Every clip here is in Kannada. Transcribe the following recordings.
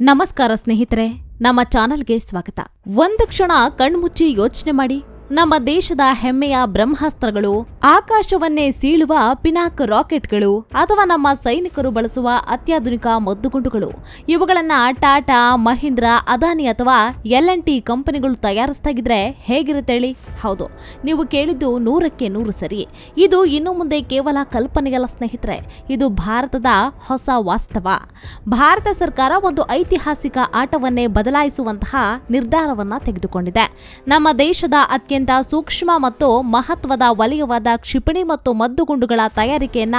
ನಮಸ್ಕಾರ ಸ್ನೇಹಿತರೆ ನಮ್ಮ ಚಾನಲ್ಗೆ ಸ್ವಾಗತ. ಒಂದು ಕ್ಷಣ ಕಣ್ಮುಚ್ಚಿ ಯೋಚನೆ ಮಾಡಿ. ನಮ್ಮ ದೇಶದ ಹೆಮ್ಮೆಯ ಬ್ರಹ್ಮಾಸ್ತ್ರಗಳು, ಆಕಾಶವನ್ನೇ ಸೀಳುವ ಪಿನಾಕ್ ರಾಕೆಟ್ಗಳು ಅಥವಾ ನಮ್ಮ ಸೈನಿಕರು ಬಳಸುವ ಅತ್ಯಾಧುನಿಕ ಮದ್ದುಗುಂಡುಗಳು ಇವುಗಳನ್ನ ಟಾಟಾ, ಮಹೀಂದ್ರ, ಅದಾನಿ ಅಥವಾ ಎಲ್ ಎನ್ ಟಿ ಕಂಪನಿಗಳು ತಯಾರಿಸ್ತಾಗಿದ್ರೆ ಹೇಗಿರುತ್ತೆ ಹೇಳಿ? ಹೌದು, ನೀವು ಕೇಳಿದ್ದು ನೂರಕ್ಕೆ ನೂರು ಸರಿ. ಇದು ಇನ್ನು ಮುಂದೆ ಕೇವಲ ಕಲ್ಪನೆಗಲ್ಲ ಸ್ನೇಹಿತರೆ. ಇದು ಭಾರತದ ಹೊಸ ವಾಸ್ತವ. ಭಾರತ ಸರ್ಕಾರ ಒಂದು ಐತಿಹಾಸಿಕ ಆಟವನ್ನೇ ಬದಲಾಯಿಸುವಂತಹ ನಿರ್ಧಾರವನ್ನ ತೆಗೆದುಕೊಂಡಿದೆ. ನಮ್ಮ ದೇಶದ ಅತ್ಯಂತ ಸೂಕ್ಷ್ಮ ಮತ್ತು ಮಹತ್ವದ ವಲಯವಾದ ಕ್ಷಿಪಣಿ ಮತ್ತು ಮದ್ದುಗುಂಡುಗಳ ತಯಾರಿಕೆಯನ್ನ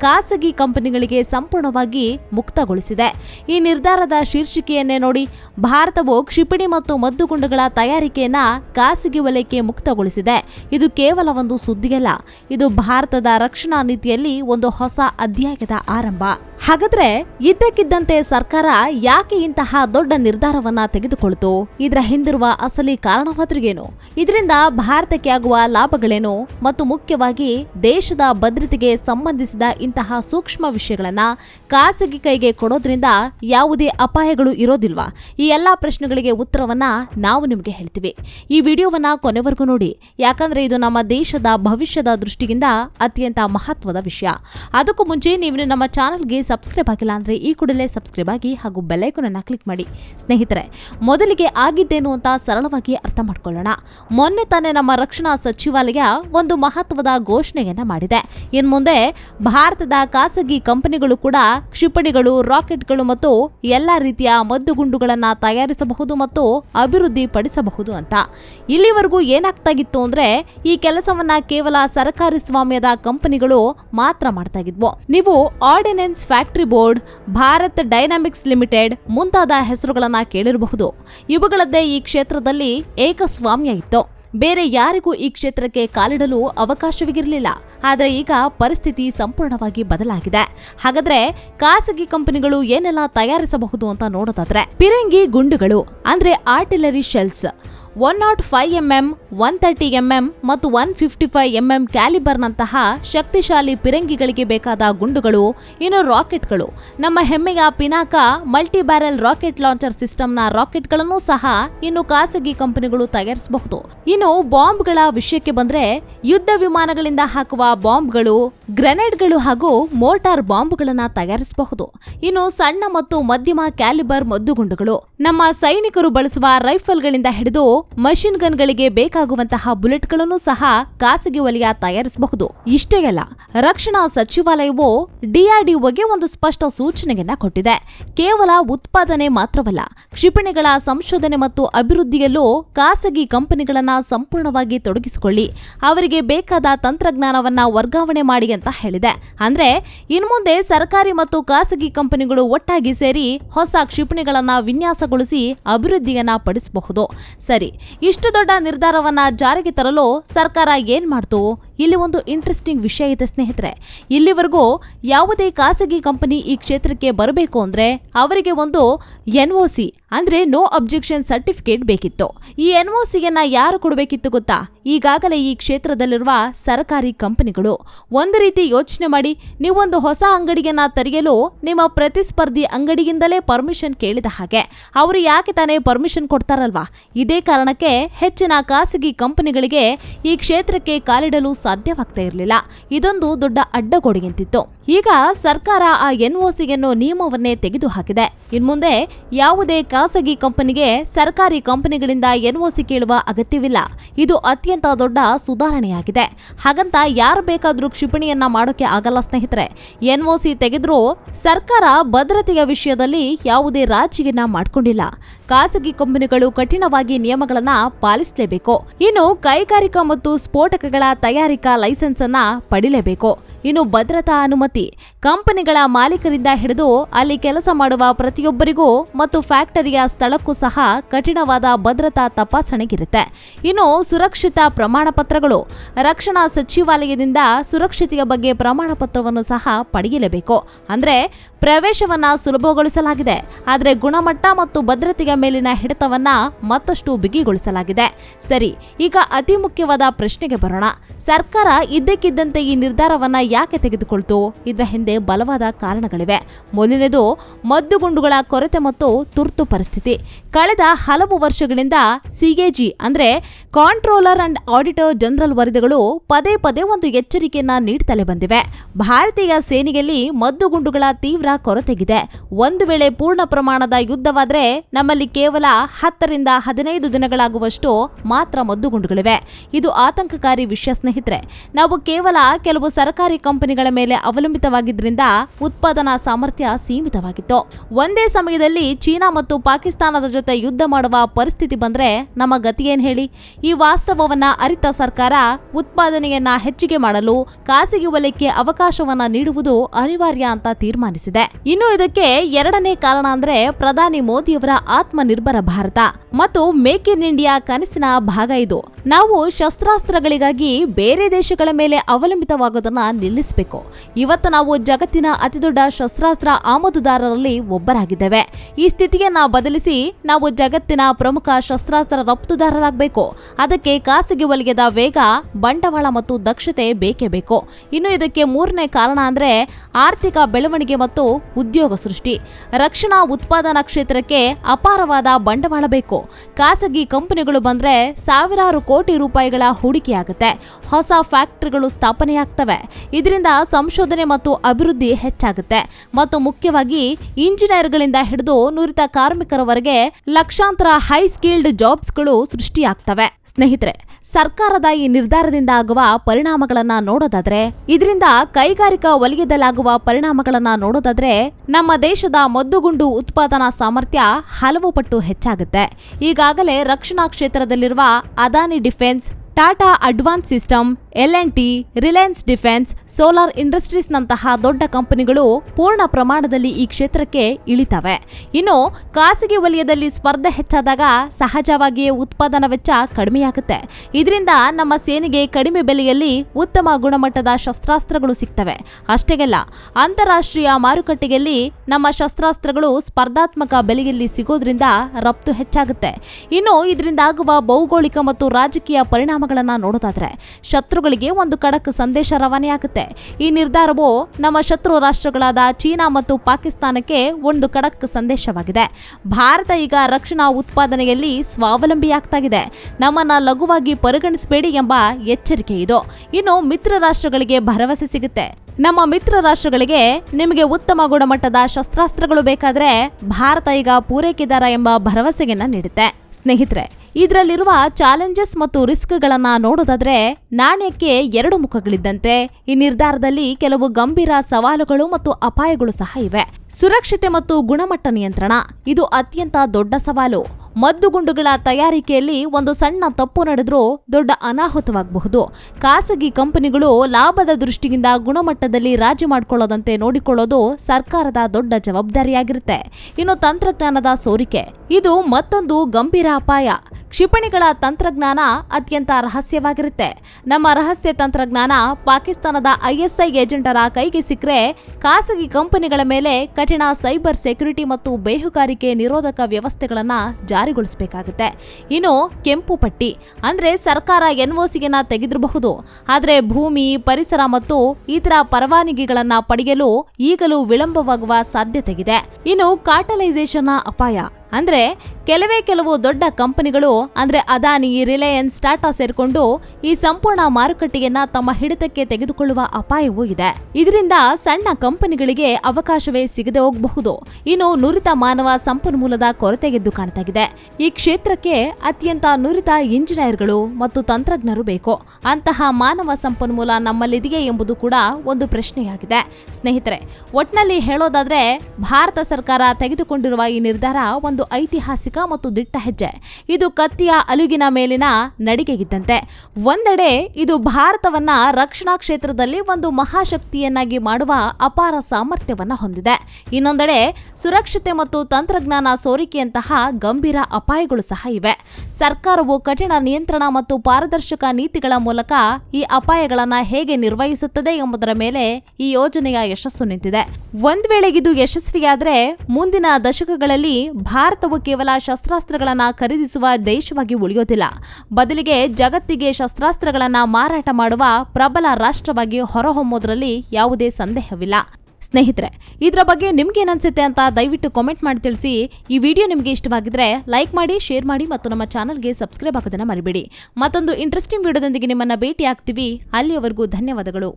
ಖಾಸಗಿ ಕಂಪನಿಗಳಿಗೆ ಸಂಪೂರ್ಣವಾಗಿ ಮುಕ್ತಗೊಳಿಸಿದೆ. ಈ ನಿರ್ಧಾರದ ಶೀರ್ಷಿಕೆಯನ್ನೇ ನೋಡಿ, ಭಾರತವು ಕ್ಷಿಪಣಿ ಮತ್ತು ಮದ್ದುಗುಂಡುಗಳ ತಯಾರಿಕೆಯನ್ನ ಖಾಸಗಿ ವಲಯಕ್ಕೆ ಮುಕ್ತಗೊಳಿಸಿದೆ. ಇದು ಕೇವಲ ಒಂದು ಸುದ್ದಿಯಲ್ಲ, ಇದು ಭಾರತದ ರಕ್ಷಣಾ ನೀತಿಯಲ್ಲಿ ಒಂದು ಹೊಸ ಅಧ್ಯಾಯದ ಆರಂಭ. ಹಾಗಾದ್ರೆ ಇದ್ದಕ್ಕಿದ್ದಂತೆ ಸರ್ಕಾರ ಯಾಕೆ ಇಂತಹ ದೊಡ್ಡ ನಿರ್ಧಾರವನ್ನ ತೆಗೆದುಕೊಳ್ತು? ಇದರ ಹಿಂದಿರುವ ಅಸಲಿ ಕಾರಣವಾದ್ರಿಗೇನು? ಇದರಿಂದ ಭಾರತಕ್ಕೆ ಆಗುವ ಲಾಭಗಳೇನು? ಮತ್ತು ಮುಖ್ಯವಾಗಿ ದೇಶದ ಭದ್ರತೆಗೆ ಸಂಬಂಧಿಸಿದ ಇಂತಹ ಸೂಕ್ಷ್ಮ ವಿಷಯಗಳನ್ನ ಖಾಸಗಿ ಕೈಗೆ ಕೊಡೋದ್ರಿಂದ ಯಾವುದೇ ಅಪಾಯಗಳು ಇರೋದಿಲ್ವಾ? ಈ ಎಲ್ಲಾ ಪ್ರಶ್ನೆಗಳಿಗೆ ಉತ್ತರವನ್ನ ನಾವು ನಿಮಗೆ ಹೇಳ್ತೀವಿ. ಈ ವಿಡಿಯೋವನ್ನ ಕೊನೆವರೆಗೂ ನೋಡಿ. ಯಾಕಂದ್ರೆ ಇದು ನಮ್ಮ ದೇಶದ ಭವಿಷ್ಯದ ದೃಷ್ಟಿಯಿಂದ ಅತ್ಯಂತ ಮಹತ್ವದ ವಿಷಯ. ಅದಕ್ಕೂ ಮುಂಚೆ ನೀವು ನಮ್ಮ ಚಾನಲ್ಗೆ ಸಬ್ಸ್ಕ್ರೈಬ್ ಆಗಿಲ್ಲ ಅಂದರೆ ಈ ಕೂಡಲೇ ಸಬ್ಸ್ಕ್ರೈಬ್ ಆಗಿ ಹಾಗೂ ಬೆಲ್ಲೈಕನ್ ಅನ್ನ ಕ್ಲಿಕ್ ಮಾಡಿ. ಸ್ನೇಹಿತರೆ, ಮೊದಲಿಗೆ ಆಗಿದ್ದೇನು ಅಂತ ಸರಳವಾಗಿ ಅರ್ಥ ಮಾಡ್ಕೊಳ್ಳೋಣ. ಮೊನ್ನೆ ತಾನೇ ನಮ್ಮ ರಕ್ಷಣಾ ಸಚಿವಾಲಯ ಒಂದು ಮಹತ್ವದ ಘೋಷಣೆಯನ್ನು ಮಾಡಿದೆ. ಇನ್ ಮುಂದೆ ಭಾರತದ ಖಾಸಗಿ ಕಂಪನಿಗಳು ಕೂಡ ಕ್ಷಿಪಣಿಗಳು, ರಾಕೆಟ್ಗಳು ಮತ್ತು ಎಲ್ಲ ರೀತಿಯ ಮದ್ದುಗುಂಡುಗಳನ್ನು ತಯಾರಿಸಬಹುದು ಮತ್ತು ಅಭಿವೃದ್ಧಿಪಡಿಸಬಹುದು ಅಂತ. ಇಲ್ಲಿವರೆಗೂ ಏನಾಗ್ತಾಗಿತ್ತು ಅಂದ್ರೆ ಈ ಕೆಲಸವನ್ನ ಕೇವಲ ಸರ್ಕಾರಿ ಸ್ವಾಮ್ಯದ ಕಂಪನಿಗಳು ಮಾತ್ರ ಮಾಡ್ತಾ ಇದ್ವು. ನೀವು ordnance factory board, Bharat dynamics limited ಮುಂತಾದ ಹೆಸರುಗಳನ್ನು ಕೇಳಿರಬಹುದು. ಇವುಗಳದ್ದೇ ಈ ಕ್ಷೇತ್ರದಲ್ಲಿ ಏಕಸ್ವಾಮ್ಯ ಇತ್ತು. ಬೇರೆ ಯಾರಿಗೂ ಈ ಕ್ಷೇತ್ರಕ್ಕೆ ಕಾಲಿಡಲು ಅವಕಾಶವಿಗಿರಲಿಲ್ಲ. ಆದರೆ ಈಗ ಪರಿಸ್ಥಿತಿ ಸಂಪೂರ್ಣವಾಗಿ ಬದಲಾಗಿದೆ. ಹಾಗಾದ್ರೆ ಖಾಸಗಿ ಕಂಪನಿಗಳು ಏನೆಲ್ಲ ತಯಾರಿಸಬಹುದು ಅಂತ ನೋಡೋದಾದ್ರೆ, ಪಿರಂಗಿ ಗುಂಡುಗಳು, ಅಂದ್ರೆ artillery shells one nought five MM one thirty MM ಮತ್ತು ಒನ್ ಫಿಫ್ಟಿ ಫೈವ್ ಎಂಎಂ ಕ್ಯಾಲಿಬರ್ನಂತಹ ಶಕ್ತಿಶಾಲಿ ಪಿರಂಗಿಗಳಿಗೆ ಬೇಕಾದ ಗುಂಡುಗಳು, ಇನ್ನು ರಾಕೆಟ್ಗಳು. ನಮ್ಮ ಹೆಮ್ಮೆಯ Pinaka multi barrel rocket launcher ಸಿಸ್ಟಮ್ನ ರಾಕೆಟ್ಗಳನ್ನು ಸಹ ಇನ್ನು ಖಾಸಗಿ ಕಂಪನಿಗಳು ತಯಾರಿಸಬಹುದು. ಇನ್ನು ಬಾಂಬ್ಗಳ ವಿಷಯಕ್ಕೆ ಬಂದ್ರೆ ಯುದ್ಧ ವಿಮಾನಗಳಿಂದ ಹಾಕುವ ಬಾಂಬ್ಗಳು, ಗ್ರೆನೇಡ್ಗಳು ಹಾಗೂ ಮೋಟಾರ್ ಬಾಂಬ್ಗಳನ್ನು ತಯಾರಿಸಬಹುದು. ಇನ್ನು ಸಣ್ಣ ಮತ್ತು ಮಧ್ಯಮ ಕ್ಯಾಲಿಬರ್ ಮದ್ದುಗುಂಡುಗಳು ನಮ್ಮ ಸೈನಿಕರು ಬಳಸುವ ರೈಫಲ್ಗಳಿಂದ ಹಿಡಿದು ಮಷಿನ್ ಗನ್ಗಳಿಗೆ ಬೇಕಾಗುವಂತಹ ಬುಲೆಟ್ಗಳನ್ನು ಸಹ ಖಾಸಗಿ ವಲಯ ತಯಾರಿಸಬಹುದು. ಇಷ್ಟೇ ಅಲ್ಲ, ರಕ್ಷಣಾ ಸಚಿವಾಲಯವು ಡಿಆರ್ಡಿಒಗೆ ಒಂದು ಸ್ಪಷ್ಟ ಸೂಚನೆಯನ್ನ ಕೊಟ್ಟಿದೆ. ಕೇವಲ ಉತ್ಪಾದನೆ ಮಾತ್ರವಲ್ಲ, ಕ್ಷಿಪಣಿಗಳ ಸಂಶೋಧನೆ ಮತ್ತು ಅಭಿವೃದ್ಧಿಯಲ್ಲೂ ಖಾಸಗಿ ಕಂಪನಿಗಳನ್ನ ಸಂಪೂರ್ಣವಾಗಿ ತೊಡಗಿಸಿಕೊಳ್ಳಿ. ಅವರಿಗೆ ಬೇಕಾದ ತಂತ್ರಜ್ಞಾನವನ್ನ ವರ್ಗಾವಣೆ ಮಾಡಿ ಅಂತ ಹೇಳಿದೆ. ಅಂದ್ರೆ, ಇನ್ಮುಂದೆ ಸರ್ಕಾರಿ ಮತ್ತು ಖಾಸಗಿ ಕಂಪನಿಗಳು ಒಟ್ಟಾಗಿ ಸೇರಿ ಹೊಸ ಕ್ಷಿಪಣಿಗಳನ್ನ ವಿನ್ಯಾಸಗೊಳಿಸಿ ಅಭಿವೃದ್ಧಿಯನ್ನ ಪಡಿಸಬಹುದು. ಸರಿ ಇಷ್ಟು ದೊಡ್ಡ ನಿರ್ಧಾರವನ್ನ ಜಾರಿಗೆ ತರಲು ಸರ್ಕಾರ ಏನ್ ಮಾಡ್ತು? ಇಲ್ಲಿ ಒಂದು ಇಂಟ್ರೆಸ್ಟಿಂಗ್ ವಿಷಯ ಇದೆ ಸ್ನೇಹಿತರೆ. ಇಲ್ಲಿವರೆಗೂ ಯಾವುದೇ ಖಾಸಗಿ ಕಂಪನಿ ಈ ಕ್ಷೇತ್ರಕ್ಕೆ ಬರಬೇಕು ಅಂದ್ರೆ ಅವರಿಗೆ ಒಂದು ಎನ್ ಒ ಸಿ ಅಂದ್ರೆ ನೋ ಅಬ್ಜೆಕ್ಷನ್ ಸರ್ಟಿಫಿಕೇಟ್ ಬೇಕಿತ್ತು. ಈ ಎನ್ ಒ ಯಾರು ಕೊಡಬೇಕಿತ್ತು ಗೊತ್ತಾ? ಈಗಾಗಲೇ ಈ ಕ್ಷೇತ್ರದಲ್ಲಿರುವ ಸರ್ಕಾರಿ ಕಂಪನಿಗಳು ಒಂದು ರೀತಿ ಯೋಚನೆ ಮಾಡಿ, ನೀವೊಂದು ಹೊಸ ಅಂಗಡಿಯನ್ನ ತೆರೆಯಲು ನಿಮ್ಮ ಪ್ರತಿಸ್ಪರ್ಧಿ ಅಂಗಡಿಯಿಂದಲೇ ಪರ್ಮಿಷನ್ ಕೇಳಿದ ಹಾಗೆ, ಅವರು ಯಾಕೆ ತಾನೇ ಪರ್ಮಿಷನ್ ಕೊಡ್ತಾರಲ್ವಾ? ಇದೇ ಕಾರಣಕ್ಕೆ ಹೆಚ್ಚಿನ ಖಾಸಗಿ ಕಂಪನಿಗಳಿಗೆ ಈ ಕ್ಷೇತ್ರಕ್ಕೆ ಕಾಲಿಡಲು ಸಾಧ್ಯವಾಗ್ತಾ ಇರಲಿಲ್ಲ. ಇದೊಂದು ದೊಡ್ಡ ಅಡ್ಡಗೋಡೆಯಂತಿತ್ತು. ಈಗ ಸರ್ಕಾರ ಆ ಎನ್ ಒ ಸಿಯನ್ನು ನಿಯಮವನ್ನೇ ತೆಗೆದುಹಾಕಿದೆ. ಇನ್ಮುಂದೆ ಯಾವುದೇ ಖಾಸಗಿ ಕಂಪನಿಗೆ ಸರ್ಕಾರಿ ಕಂಪನಿಗಳಿಂದ ಎನ್ ಒ ಸಿ ಕೇಳುವ ಅಗತ್ಯವಿಲ್ಲ. ಇದು ಅತ್ಯಂತ ದೊಡ್ಡ ಸುಧಾರಣೆಯಾಗಿದೆ. ಹಾಗಂತ ಯಾರು ಬೇಕಾದರೂ ಕ್ಷಿಪಣಿಯನ್ನ ಮಾಡೋಕೆ ಆಗಲ್ಲ ಸ್ನೇಹಿತರೆ. ಎನ್ ಒ ಸಿ ತೆಗೆದ್ರೂ ಸರ್ಕಾರ ಭದ್ರತೆಯ ವಿಷಯದಲ್ಲಿ ಯಾವುದೇ ರಾಜಿಯನ್ನ ಮಾಡ್ಕೊಂಡಿಲ್ಲ. ಖಾಸಗಿ ಕಂಪನಿಗಳು ಕಠಿಣವಾಗಿ ನಿಯಮಗಳನ್ನ ಪಾಲಿಸಲೇಬೇಕು. ಇನ್ನು ಕೈಗಾರಿಕಾ ಮತ್ತು ಸ್ಫೋಟಕಗಳ ತಯಾರಿಕಾ ಲೈಸೆನ್ಸ್ ಅನ್ನ ಪಡಿಲೇಬೇಕು. ಇನ್ನು ಭದ್ರತಾ ಅನುಮತಿ. ಕಂಪನಿಗಳ ಮಾಲೀಕರಿಂದ ಹಿಡಿದು ಅಲ್ಲಿ ಕೆಲಸ ಮಾಡುವ ಪ್ರತಿಯೊಬ್ಬರಿಗೂ ಮತ್ತು ಫ್ಯಾಕ್ಟರಿಯ ಸ್ಥಳಕ್ಕೂ ಸಹ ಕಠಿಣವಾದ ಭದ್ರತಾ ತಪಾಸಣೆಗಿರುತ್ತೆ. ಇನ್ನು ಸುರಕ್ಷಿತ ಪ್ರಮಾಣ ಪತ್ರಗಳು ರಕ್ಷಣಾ ಸಚಿವಾಲಯದಿಂದ ಸುರಕ್ಷತೆಯ ಬಗ್ಗೆ ಪ್ರಮಾಣ ಪತ್ರವನ್ನು ಸಹ ಪಡೆಯಲೇಬೇಕು. ಅಂದ್ರೆ ಪ್ರವೇಶವನ್ನ ಸುಲಭಗೊಳಿಸಲಾಗಿದೆ. ಆದರೆ ಗುಣಮಟ್ಟ ಮತ್ತು ಭದ್ರತೆಯ ಮೇಲಿನ ಹಿಡಿತವನ್ನ ಮತ್ತಷ್ಟು ಬಿಗಿಗೊಳಿಸಲಾಗಿದೆ. ಸರಿ, ಈಗ ಅತಿ ಮುಖ್ಯವಾದ ಪ್ರಶ್ನೆಗೆ ಬರೋಣ. ಸರ್ಕಾರ ಇದ್ದಕ್ಕಿದ್ದಂತೆ ಈ ನಿರ್ಧಾರವನ್ನ ಯಾಕೆ ತೆಗೆದುಕೊಳ್ತು? ಇದರ ಹಿಂದೆ ಬಲವಾದ ಕಾರಣಗಳಿವೆ. ಮೊದಲನೇದು, ಮದ್ದುಗುಂಡುಗಳ ಕೊರತೆ ಮತ್ತು ತುರ್ತು ಪರಿಸ್ಥಿತಿ. ಕಳೆದ ಹಲವು ವರ್ಷಗಳಿಂದ ಸಿಎಜಿ ಅಂದ್ರೆ ಕಾಂಟ್ರೋಲರ್ ಅಂಡ್ ಆಡಿಟರ್ ಜನರಲ್ ವರದಿಗಳು ಪದೇ ಪದೇ ಒಂದು ಎಚ್ಚರಿಕೆಯನ್ನ ನೀಡುತ್ತಲೇ ಬಂದಿವೆ. ಭಾರತೀಯ ಸೇನೆಯಲ್ಲಿ ಮದ್ದುಗುಂಡುಗಳ ತೀವ್ರ ಕೊರತೆಗಿದೆ. ಒಂದು ವೇಳೆ ಪೂರ್ಣ ಪ್ರಮಾಣದ ಯುದ್ಧವಾದರೆ ನಮ್ಮಲ್ಲಿ ಕೇವಲ ಹತ್ತರಿಂದ ಹದಿನೈದು ದಿನಗಳಾಗುವಷ್ಟು ಮಾತ್ರ ಮದ್ದುಗುಂಡುಗಳಿವೆ. ಇದು ಆತಂಕಕಾರಿ ವಿಷಯ ಸ್ನೇಹಿತರೆ. ನಾವು ಕೇವಲ ಕೆಲವು ಸರ್ಕಾರಿ ಕಂಪನಿಗಳ ಮೇಲೆ ಅವಲಂಬಿತವಾಗಿದ್ದರಿಂದ ಉತ್ಪಾದನಾ ಸಾಮರ್ಥ್ಯ ಸೀಮಿತವಾಗಿತ್ತು. ಒಂದೇ ಸಮಯದಲ್ಲಿ ಚೀನಾ ಮತ್ತು ಪಾಕಿಸ್ತಾನದ ಜೊತೆ ಯುದ್ಧ ಮಾಡುವ ಪರಿಸ್ಥಿತಿ ಬಂದ್ರೆ ನಮ್ಮ ಗತಿಯೇನು ಹೇಳಿ? ಈ ವಾಸ್ತವವನ್ನ ಅರಿತ ಸರ್ಕಾರ ಉತ್ಪಾದನೆಯನ್ನ ಹೆಚ್ಚಿಗೆ ಮಾಡಲು ಖಾಸಗಿ ವಲಯಕ್ಕೆ ಅವಕಾಶವನ್ನ ನೀಡುವುದು ಅನಿವಾರ್ಯ ಅಂತ ತೀರ್ಮಾನಿಸಿದೆ. ಇನ್ನು ಇದಕ್ಕೆ ಎರಡನೇ ಕಾರಣ ಅಂದ್ರೆ ಪ್ರಧಾನಿ ಮೋದಿಯವರ ಆತ್ಮನಿರ್ಭರ ಭಾರತ. ಮತ್ತು ಮೇಕ್ ಇನ್ ಇಂಡಿಯಾ ಕನಸಿನ ಭಾಗ ಇದು. ನಾವು ಶಸ್ತ್ರಾಸ್ತ್ರಗಳಿಗಾಗಿ ಬೇರೆ ದೇಶಗಳ ಮೇಲೆ ಅವಲಂಬಿತವಾಗೋದನ್ನ ನಿಲ್ಲಿಸಬೇಕು. ಇವತ್ತು ನಾವು ಜಗತ್ತಿನ ಅತಿದೊಡ್ಡ ಶಸ್ತ್ರಾಸ್ತ್ರ ಆಮದುದಾರರಲ್ಲಿ ಒಬ್ಬರಾಗಿದ್ದೇವೆ. ಈ ಸ್ಥಿತಿಯನ್ನ ಬದಲಿಸಿ ನಾವು ಜಗತ್ತಿನ ಪ್ರಮುಖ ಶಸ್ತ್ರಾಸ್ತ್ರ ರಫ್ತುದಾರರಾಗಬೇಕು. ಅದಕ್ಕೆ ಖಾಸಗಿ ವಲಯದ ವೇಗ, ಬಂಡವಾಳ ಮತ್ತು ದಕ್ಷತೆ ಬೇಕೇ ಬೇಕು. ಇನ್ನು ಇದಕ್ಕೆ ಮೂರನೇ ಕಾರಣ ಅಂದ್ರೆ ಆರ್ಥಿಕ ಬೆಳವಣಿಗೆ ಮತ್ತು ಉದ್ಯೋಗ ಸೃಷ್ಟಿ. ರಕ್ಷಣಾ ಉತ್ಪಾದನಾ ಕ್ಷೇತ್ರಕ್ಕೆ ಅಪಾರವಾದ ಬಂಡವಾಳ ಬೇಕು. ಖಾಸಗಿ ಕಂಪನಿಗಳು ಬಂದರೆ ಸಾವಿರಾರು ಕೋಟಿ ರೂಪಾಯಿಗಳ ಹೂಡಿಕೆಯಾಗುತ್ತೆ. ಹೊಸ ಫ್ಯಾಕ್ಟರಿಗಳು ಸ್ಥಾಪನೆಯಾಗ್ತವೆ. ಇದರಿಂದ ಸಂಶೋಧನೆ ಮತ್ತು ಅಭಿವೃದ್ಧಿ ಹೆಚ್ಚಾಗುತ್ತೆ. ಮತ್ತು ಮುಖ್ಯವಾಗಿ ಇಂಜಿನಿಯರ್ಗಳಿಂದ ಹಿಡಿದು ನುರಿತ ಕಾರ್ಮಿಕರವರೆಗೆ ಲಕ್ಷಾಂತರ ಹೈ ಸ್ಕಿಲ್ಡ್ ಜಾಬ್ಸ್ಗಳು ಸೃಷ್ಟಿಯಾಗ್ತವೆ. ಸ್ನೇಹಿತರೆ ಸರ್ಕಾರದ ಈ ನಿರ್ಧಾರದಿಂದ ಆಗುವ ಪರಿಣಾಮಗಳನ್ನ ನೋಡೋದಾದ್ರೆ, ಇದರಿಂದ ಕೈಗಾರಿಕಾ ವಲಯದಲ್ಲಾಗುವ ಪರಿಣಾಮಗಳನ್ನ ನೋಡೋದಾದ್ರೆ, ನಮ್ಮ ದೇಶದ ಮದ್ದುಗುಂಡು ಉತ್ಪಾದನಾ ಸಾಮರ್ಥ್ಯ ಹಲವು ಪಟ್ಟು ಹೆಚ್ಚಾಗುತ್ತೆ. ಈಗಾಗಲೇ ರಕ್ಷಣಾ ಕ್ಷೇತ್ರದಲ್ಲಿರುವ Adani defence, Tata advance system L N T Reliance defence solar ಇಂಡಸ್ಟ್ರೀಸ್ನಂತಹ ದೊಡ್ಡ ಕಂಪನಿಗಳು ಪೂರ್ಣ ಪ್ರಮಾಣದಲ್ಲಿ ಈ ಕ್ಷೇತ್ರಕ್ಕೆ ಇಳಿತವೆ. ಇನ್ನು ಖಾಸಗಿ ವಲಯದಲ್ಲಿ ಸ್ಪರ್ಧೆ ಹೆಚ್ಚಾದಾಗ ಸಹಜವಾಗಿಯೇ ಉತ್ಪಾದನಾ ವೆಚ್ಚ ಕಡಿಮೆಯಾಗುತ್ತೆ. ಇದರಿಂದ ನಮ್ಮ ಸೇನೆಗೆ ಕಡಿಮೆ ಬೆಲೆಯಲ್ಲಿ ಉತ್ತಮ ಗುಣಮಟ್ಟದ ಶಸ್ತ್ರಾಸ್ತ್ರಗಳು ಸಿಗ್ತವೆ. ಅಷ್ಟೇಗೆಲ್ಲ ಅಂತಾರಾಷ್ಟ್ರೀಯ ಮಾರುಕಟ್ಟೆಯಲ್ಲಿ ನಮ್ಮ ಶಸ್ತ್ರಾಸ್ತ್ರಗಳು ಸ್ಪರ್ಧಾತ್ಮಕ ಬೆಲೆಯಲ್ಲಿ ಸಿಗೋದ್ರಿಂದ ರಫ್ತು ಹೆಚ್ಚಾಗುತ್ತೆ. ಇನ್ನು ಇದರಿಂದ ಆಗುವ ಭೌಗೋಳಿಕ ಮತ್ತು ರಾಜಕೀಯ ಪರಿಣಾಮಗಳನ್ನ ನೋಡೋದಾದ್ರೆ ಶತ್ರುಗಳಿಗೆ ಒಂದು ಖಡಕ್ ಸಂದೇಶ ರವಾನೆಯಾಗುತ್ತೆ ಈ ನಿರ್ಧಾರವು ನಮ್ಮ ಶತ್ರು ರಾಷ್ಟ್ರಗಳಾದ ಚೀನಾ ಮತ್ತು ಪಾಕಿಸ್ತಾನಕ್ಕೆ ಒಂದು ಖಡಕ್ ಸಂದೇಶವಾಗಿದೆ. ಭಾರತ ಈಗ ರಕ್ಷಣಾ ಉತ್ಪಾದನೆಯಲ್ಲಿ ಸ್ವಾವಲಂಬಿಯಾಗ್ತಾ ಇದೆ ನಮ್ಮನ್ನ ಲಘುವಾಗಿ ಪರಿಗಣಿಸಬೇಡಿ ಎಂಬ ಎಚ್ಚರಿಕೆ ಇದು. ಇನ್ನು ಮಿತ್ರ ರಾಷ್ಟ್ರಗಳಿಗೆ ಭರವಸೆ ಸಿಗುತ್ತೆ. ನಮ್ಮ ಮಿತ್ರ ರಾಷ್ಟ್ರಗಳಿಗೆ ನಿಮಗೆ ಉತ್ತಮ ಗುಣಮಟ್ಟದ ಶಸ್ತ್ರಾಸ್ತ್ರಗಳು ಬೇಕಾದರೆ ಭಾರತ ಈಗ ಪೂರೈಕೆದಾರ ಎಂಬ ಭರವಸೆಯನ್ನ ನೀಡುತ್ತೆ. ಸ್ನೇಹಿತರೆ ಇದರಲ್ಲಿರುವ ಚಾಲೆಂಜಸ್ ಮತ್ತು ರಿಸ್ಕ್ಗಳನ್ನು ನೋಡೋದಾದ್ರೆ ನಾಣ್ಯಕ್ಕೆ ಎರಡು ಮುಖಗಳಿದ್ದಂತೆ. ಈ ನಿರ್ಧಾರದಲ್ಲಿ ಕೆಲವು ಗಂಭೀರ ಸವಾಲುಗಳು ಮತ್ತು ಅಪಾಯಗಳು ಸಹ ಇವೆ. ಸುರಕ್ಷತೆ ಮತ್ತು ಗುಣಮಟ್ಟ ನಿಯಂತ್ರಣ, ಇದು ಅತ್ಯಂತ ದೊಡ್ಡ ಸವಾಲು. ಮದ್ದುಗುಂಡುಗಳ ತಯಾರಿಕೆಯಲ್ಲಿ ಒಂದು ಸಣ್ಣ ತಪ್ಪು ನಡೆದರೂ ದೊಡ್ಡ ಅನಾಹುತವಾಗಬಹುದು. ಖಾಸಗಿ ಕಂಪನಿಗಳು ಲಾಭದ ದೃಷ್ಟಿಯಿಂದ ಗುಣಮಟ್ಟದಲ್ಲಿ ರಾಜಿ ಮಾಡಿಕೊಳ್ಳದಂತೆ ನೋಡಿಕೊಳ್ಳೋದು ಸರ್ಕಾರದ ದೊಡ್ಡ ಜವಾಬ್ದಾರಿಯಾಗಿರುತ್ತೆ. ಇನ್ನು ತಂತ್ರಜ್ಞಾನದ ಸೋರಿಕೆ, ಇದು ಮತ್ತೊಂದು ಗಂಭೀರ ಅಪಾಯ. ಕ್ಷಿಪಣಿಗಳ ತಂತ್ರಜ್ಞಾನ ಅತ್ಯಂತ ರಹಸ್ಯವಾಗಿರುತ್ತೆ. ನಮ್ಮ ರಹಸ್ಯ ತಂತ್ರಜ್ಞಾನ ಪಾಕಿಸ್ತಾನದ ಐಎಸ್ಐ ಏಜೆಂಟರ ಕೈಗೆ ಸಿಕ್ಕರೆ ಖಾಸಗಿ ಕಂಪನಿಗಳ ಮೇಲೆ ಕಠಿಣ ಸೈಬರ್ ಸೆಕ್ಯುರಿಟಿ ಮತ್ತು ಬೇಹುಗಾರಿಕೆ ನಿರೋಧಕ ವ್ಯವಸ್ಥೆಗಳನ್ನ ಜಾರಿಗೊಳಿಸಬೇಕಾಗುತ್ತೆ. ಇನ್ನು ಕೆಂಪು ಪಟ್ಟಿ, ಅಂದ್ರೆ ಸರ್ಕಾರ ಎನ್ಒಸಿಯನ್ನ ತೆಗೆದಿರಬಹುದು. ಆದರೆ ಭೂಮಿ, ಪರಿಸರ ಮತ್ತು ಇತರ ಪರವಾನಗಿಗಳನ್ನ ಪಡೆಯಲು ಈಗಲೂ ವಿಳಂಬವಾಗುವ ಸಾಧ್ಯತೆಗಿದೆ. ಇನ್ನು ಕಾಟಲೈಸೇಷನ್ನ ಅಪಾಯ. ಅಂದ್ರೆ ಕೆಲವೇ ಕೆಲವು ದೊಡ್ಡ ಕಂಪನಿಗಳು, ಅಂದರೆ ಅದಾನಿ ರಿಲಯನ್ಸ್, ಟಾಟಾ ಸೇರಿಕೊಂಡು ಈ ಸಂಪೂರ್ಣ ಮಾರುಕಟ್ಟೆಯನ್ನ ತಮ್ಮ ಹಿಡಿತಕ್ಕೆ ತೆಗೆದುಕೊಳ್ಳುವ ಅಪಾಯವೂ ಇದೆ. ಇದರಿಂದ ಸಣ್ಣ ಕಂಪನಿಗಳಿಗೆ ಅವಕಾಶವೇ ಸಿಗದೆ ಹೋಗಬಹುದು. ಇನ್ನು ನುರಿತ ಮಾನವ ಸಂಪನ್ಮೂಲದ ಕೊರತೆ ಎದ್ದು ಕಾಣ್ತಾಗಿದೆ. ಈ ಕ್ಷೇತ್ರಕ್ಕೆ ಅತ್ಯಂತ ನುರಿತ ಇಂಜಿನಿಯರ್ಗಳು ಮತ್ತು ತಂತ್ರಜ್ಞರು ಬೇಕು. ಅಂತಹ ಮಾನವ ಸಂಪನ್ಮೂಲ ನಮ್ಮಲ್ಲಿದೆಯೇ ಎಂಬುದು ಕೂಡ ಒಂದು ಪ್ರಶ್ನೆಯಾಗಿದೆ. ಸ್ನೇಹಿತರೆ, ಒಟ್ನಲ್ಲಿ ಹೇಳೋದಾದ್ರೆ, ಭಾರತ ಸರ್ಕಾರ ತೆಗೆದುಕೊಂಡಿರುವ ಈ ನಿರ್ಧಾರ ಒಂದು ಐತಿಹಾಸಿಕ ಮತ್ತು ದಿಟ್ಟ ಹೆಜ್ಜೆ. ಇದು ಕತ್ತಿಯ ಅಲುಗಿನ ಮೇಲಿನ ನಡಿಗೆಗಿದ್ದಂತೆ. ಒಂದೆಡೆ ಇದು ಭಾರತವನ್ನ ರಕ್ಷಣಾ ಕ್ಷೇತ್ರದಲ್ಲಿ ಒಂದು ಮಹಾಶಕ್ತಿಯನ್ನಾಗಿ ಮಾಡುವ ಅಪಾರ ಸಾಮರ್ಥ್ಯವನ್ನ ಹೊಂದಿದೆ. ಇನ್ನೊಂದೆಡೆ ಸುರಕ್ಷತೆ ಮತ್ತು ತಂತ್ರಜ್ಞಾನ ಸೋರಿಕೆಯಂತಹ ಗಂಭೀರ ಅಪಾಯಗಳು ಸಹ ಇವೆ. ಸರ್ಕಾರವು ಕಠಿಣ ನಿಯಂತ್ರಣ ಮತ್ತು ಪಾರದರ್ಶಕ ನೀತಿಗಳ ಮೂಲಕ ಈ ಅಪಾಯಗಳನ್ನ ಹೇಗೆ ನಿರ್ವಹಿಸುತ್ತದೆ ಎಂಬುದರ ಮೇಲೆ ಈ ಯೋಜನೆಯ ಯಶಸ್ಸು ನಿಂತಿದೆ. ಒಂದ್ ಇದು ಯಶಸ್ವಿಯಾದ್ರೆ ಮುಂದಿನ ದಶಕಗಳಲ್ಲಿ ಭಾರತವು ಕೇವಲ ಶಸ್ತ್ರಾಸ್ತ್ರಗಳನ್ನು ಖರೀದಿಸುವ ದೇಶವಾಗಿ ಉಳಿಯೋದಿಲ್ಲ. ಬದಲಿಗೆ ಜಗತ್ತಿಗೆ ಶಸ್ತ್ರಾಸ್ತ್ರಗಳನ್ನು ಮಾರಾಟ ಮಾಡುವ ಪ್ರಬಲ ರಾಷ್ಟ್ರವಾಗಿ ಹೊರಹೊಮ್ಮೋದ್ರಲ್ಲಿ ಯಾವುದೇ ಸಂದೇಹವಿಲ್ಲ. ಸ್ನೇಹಿತರೆ, ಇದರ ಬಗ್ಗೆ ನಿಮ್ಗೆ ಏನನ್ಸುತ್ತೆ ಅಂತ ದಯವಿಟ್ಟು ಕಾಮೆಂಟ್ ಮಾಡಿ ತಿಳಿಸಿ. ಈ ವಿಡಿಯೋ ನಿಮಗೆ ಇಷ್ಟವಾಗಿದ್ರೆ ಲೈಕ್ ಮಾಡಿ ಶೇರ್ ಮಾಡಿ ಮತ್ತು ನಮ್ಮ ಚಾನಲ್ಗೆ ಸಬ್ಸ್ಕ್ರೈಬ್ ಆಗೋದನ್ನು ಮರಿಬೇಡಿ. ಮತ್ತೊಂದು ಇಂಟ್ರೆಸ್ಟಿಂಗ್ ವಿಡಿಯೋದೊಂದಿಗೆ ನಿಮ್ಮನ್ನು ಭೇಟಿ ಆಗ್ತೀವಿ ಅಲ್ಲಿಯವರೆಗೂ ಧನ್ಯವಾದಗಳು.